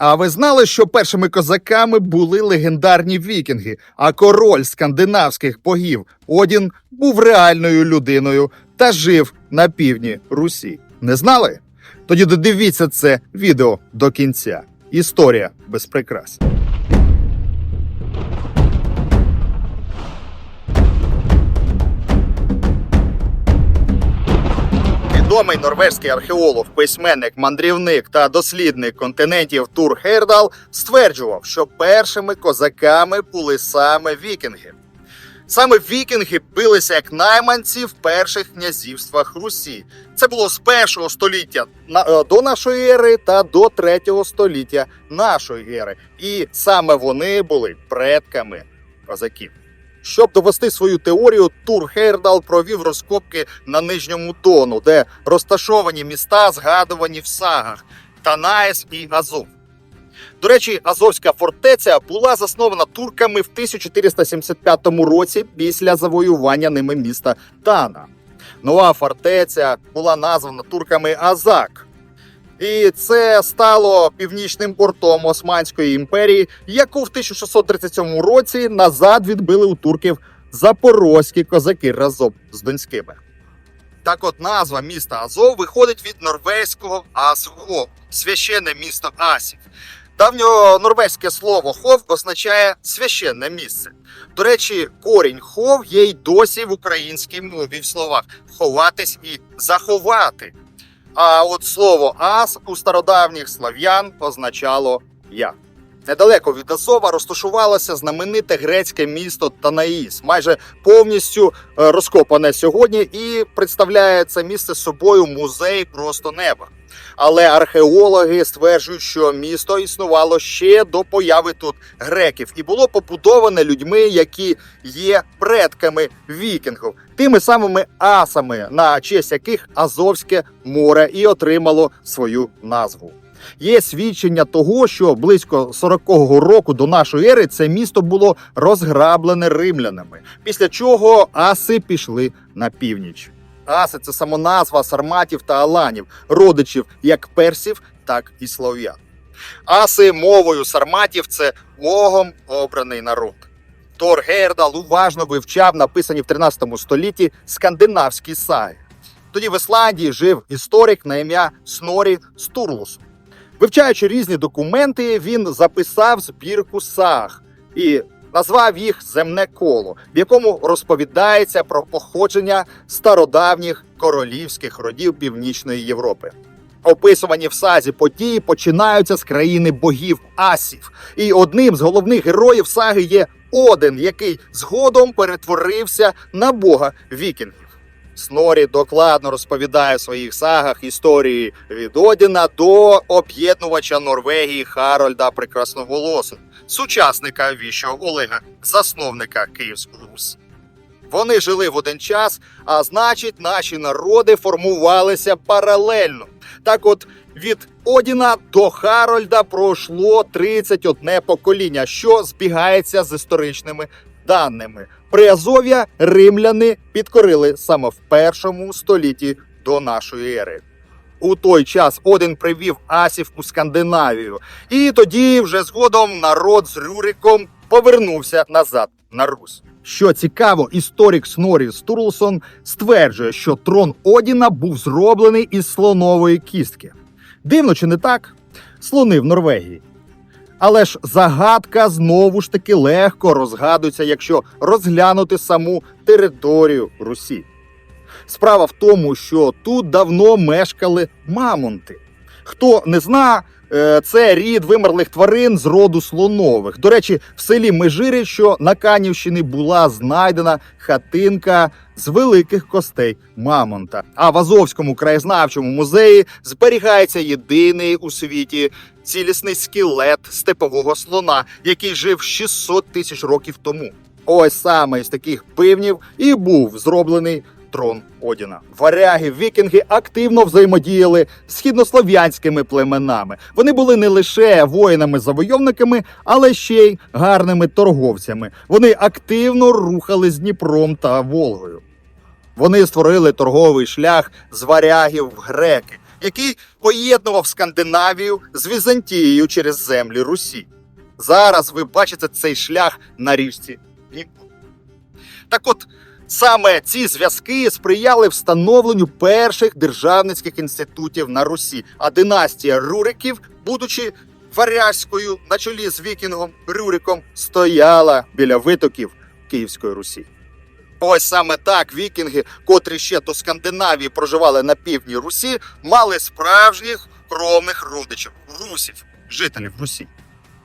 А ви знали, що першими козаками були легендарні вікінги, а король скандинавських богів Одін був реальною людиною та жив на півдні Русі. Не знали? Тоді додивіться це відео до кінця. Історія без прикрас. Відомий норвезький археолог, письменник, мандрівник та дослідник континентів Тур Хейрдал стверджував, що першими козаками були саме вікінги. Саме вікінги билися як найманці в перших князівствах Русі. Це було з першого століття е, до нашої ери та до третього століття нашої ери. І саме вони були предками козаків. Щоб довести свою теорію, Тур Хейрдал провів розкопки на нижньому тону, де розташовані міста, згадувані в сагах Танаєс і Азов. До речі, Азовська фортеця була заснована турками в 1475 році після завоювання ними міста Тана. Нова фортеця була названа турками Азак. І це стало північним портом Османської імперії, яку в 1637 році назад відбили у турків запорозькі козаки разом з донськими. Так от назва міста Азов виходить від норвезького Асхов, священне місто Асів. Давньонорвезьке слово хов означає священне місце. До речі, корінь хов є й досі в українській мові в словах ховатись і заховати. А от слово ас у стародавніх слав'ян означало я. Недалеко від Азова розташувалося знамените грецьке місто Танаїс, майже повністю е, розкопане сьогодні, і представляє це місце собою музей просто неба. Але археологи стверджують, що місто існувало ще до появи тут греків і було побудоване людьми, які є предками вікінгів, тими самими асами, на честь яких Азовське море і отримало свою назву. Є свідчення того, що близько 40-го року до нашої ери це місто було розграблене римлянами, після чого аси пішли на північ. Аси це самоназва сарматів та аланів, родичів як персів, так і слов'ян. Аси мовою сарматів це Богом обраний народ. Тор Гейрдал уважно вивчав написані в 13 столітті скандинавські саги. Тоді в Ісландії жив історик на ім'я Снорі Стурлус. Вивчаючи різні документи, він записав збірку саг і назвав їх Земне коло, в якому розповідається про походження стародавніх королівських родів Північної Європи. Описувані в сазі події починаються з країни богів асів, і одним з головних героїв саги є Один, який згодом перетворився на бога вікінгів. Снорі докладно розповідає в своїх сагах історії від Одіна до об'єднувача Норвегії Харольда Прекрасноголосого, сучасника віщого Олега, засновника Київського Рус. Вони жили в один час, а значить, наші народи формувалися паралельно. Так от від Одіна до Харольда пройшло 31 покоління, що збігається з історичними даними. Приазов'я римляни підкорили саме в першому столітті до нашої ери. У той час Один привів асів у Скандинавію, і тоді вже згодом народ з Рюриком повернувся назад на Русь. Що цікаво, історик Снорі Стурлсон стверджує, що трон Одіна був зроблений із слонової кістки. Дивно чи не так? Слони в Норвегії. Але ж загадка знову ж таки легко розгадується, якщо розглянути саму територію Русі. Справа в тому, що тут давно мешкали мамонти. Хто не зна, е, це рід вимерлих тварин з роду слонових. До речі, в селі Межири, що на Канівщині була знайдена хатинка з великих костей мамонта. А в Азовському краєзнавчому музеї зберігається єдиний у світі цілісний скелет степового слона, який жив 600 тисяч років тому. Ось саме із таких пивнів і був зроблений трон Одіна. Варяги, вікінги активно взаємодіяли з східнослов'янськими племенами. Вони були не лише воїнами-завойовниками, але ще й гарними торговцями. Вони активно рухали з Дніпром та Волгою. Вони створили торговий шлях з варягів в греки. Який поєднував Скандинавію з Візантією через землі Русі. Зараз ви бачите цей шлях на річці Дніпро. Так от, саме ці зв'язки сприяли встановленню перших державницьких інститутів на Русі, а династія Руриків, будучи варязькою на чолі з вікінгом Рюриком, стояла біля витоків Київської Русі. Ось саме так вікінги, котрі ще до Скандинавії проживали на півдні Русі, мали справжніх кровних родичів русів, жителів Русі.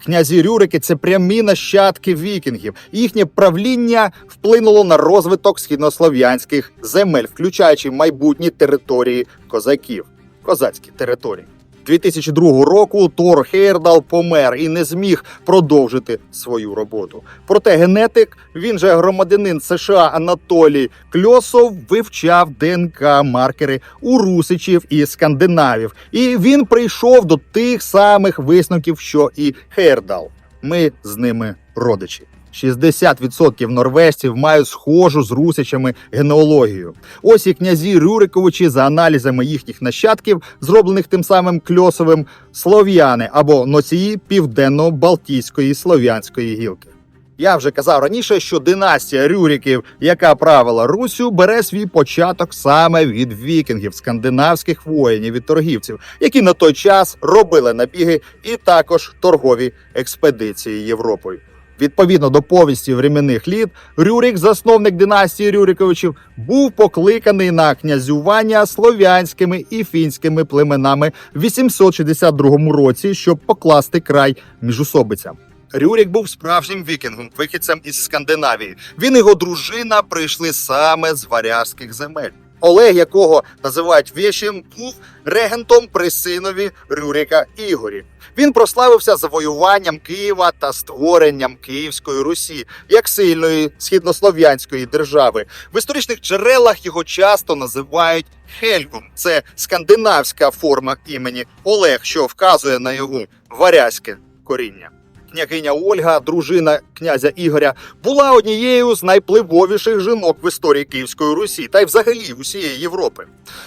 Князі Рюрики це прямі нащадки вікінгів. Їхнє правління вплинуло на розвиток східнослов'янських земель, включаючи майбутні території козаків, козацькі території. 2002 року Тор Хейрдал помер і не зміг продовжити свою роботу. Проте генетик, він же громадянин США Анатолій Кльосов, вивчав ДНК маркери у русичів і скандинавів, і він прийшов до тих самих висновків, що і Хейрдал. Ми з ними родичі. 60% норвежців мають схожу з русичами генеалогію. Ось і князі Рюриковичі за аналізами їхніх нащадків, зроблених тим самим Кльосовим, слов'яни або носії південно-балтійської слов'янської гілки. Я вже казав раніше, що династія Рюриків, яка правила Русю, бере свій початок саме від вікінгів, скандинавських воїнів і торгівців, які на той час робили набіги і також торгові експедиції Європою. Відповідно до повісті временних літ, Рюрик, засновник династії Рюриковичів, був покликаний на князювання слов'янськими і фінськими племенами в 862 році, щоб покласти край міжусобицям. Рюрик був справжнім вікінгом, вихідцем із Скандинавії. Він і його дружина прийшли саме з варязьких земель. Олег, якого називають Вєшем, був регентом при синові Рюрика Ігорі. Він прославився завоюванням Києва та створенням Київської Русі як сильної східнослов'янської держави. В історичних джерелах його часто називають Хельгом. Це скандинавська форма імені Олег, що вказує на його варязьке коріння. Княгиня Ольга, дружина князя Ігоря, була однією з найпливовіших жінок в історії Київської Русі та й взагалі усієї Європи.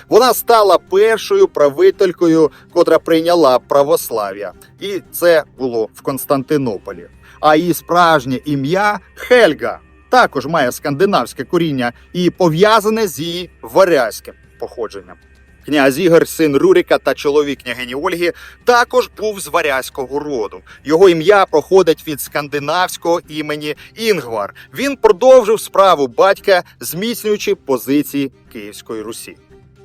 Вона стала першою правителькою, котра прийняла православ'я, і це було в Константинополі. А її справжнє ім'я Хельга також має скандинавське коріння і пов'язане з її варязьким походженням. Князь Ігор, син Руріка та чоловік княгині Ольги, також був з варязького роду. Його ім'я походить від скандинавського імені Інгвар. Він продовжив справу батька, зміцнюючи позиції Київської Русі.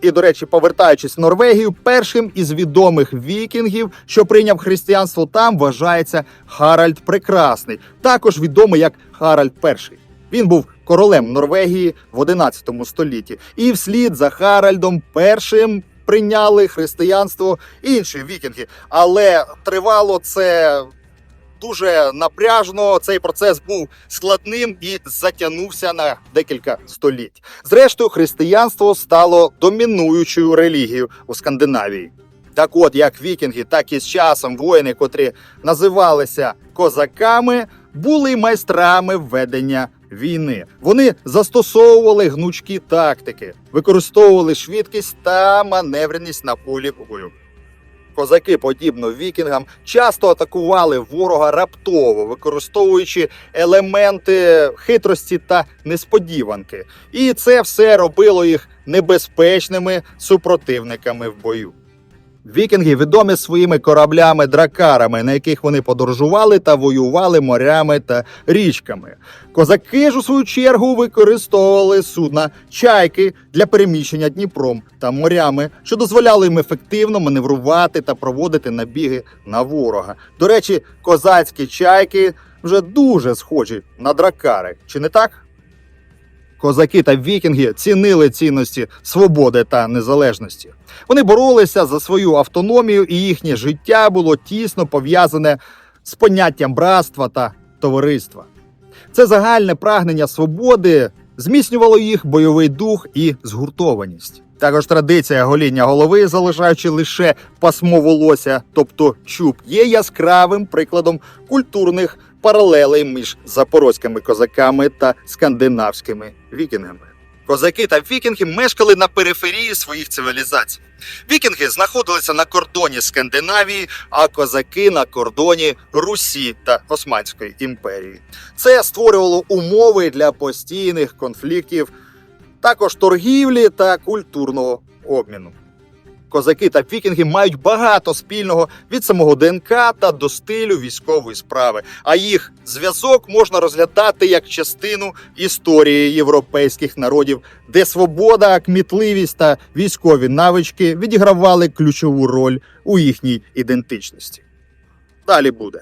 І, до речі, повертаючись в Норвегію, першим із відомих вікінгів, що прийняв християнство там, вважається Харальд Прекрасний, також відомий як Харальд І. Він був королем Норвегії в 11 столітті, і вслід за Харальдом першим прийняли християнство інші вікінги. Але тривало це дуже напряжно. Цей процес був складним і затягнувся на декілька століть. Зрештою, християнство стало домінуючою релігією у Скандинавії. Так от, як вікінги, так і з часом воїни, котрі називалися козаками, були майстрами ведення війни. Вони застосовували гнучкі тактики, використовували швидкість та маневреність на полі бою. Козаки, подібно вікінгам, часто атакували ворога раптово, використовуючи елементи хитрості та несподіванки. І це все робило їх небезпечними супротивниками в бою. Вікінги відомі своїми кораблями-дракарами, на яких вони подорожували та воювали морями та річками. Козаки ж у свою чергу використовували судна чайки для переміщення Дніпром та морями, що дозволяло їм ефективно маневрувати та проводити набіги на ворога. До речі, козацькі чайки вже дуже схожі на дракари, чи не так? Козаки та вікінги цінили цінності свободи та незалежності. Вони боролися за свою автономію, і їхнє життя було тісно пов'язане з поняттям братства та товариства. Це загальне прагнення свободи зміцнювало їх бойовий дух і згуртованість. Також традиція гоління голови, залишаючи лише пасмо волосся, тобто чуб, є яскравим прикладом культурних паралелей між запорозькими козаками та скандинавськими вікінгами. Козаки та вікінги мешкали на периферії своїх цивілізацій. Вікінги знаходилися на кордоні Скандинавії, а козаки на кордоні Русі та Османської імперії. Це створювало умови для постійних конфліктів, також торгівлі та культурного обміну. Козаки та вікінги мають багато спільного від самого ДНК та до стилю військової справи. А їх зв'язок можна розглядати як частину історії європейських народів, де свобода, кмітливість та військові навички відігравали ключову роль у їхній ідентичності. Далі буде.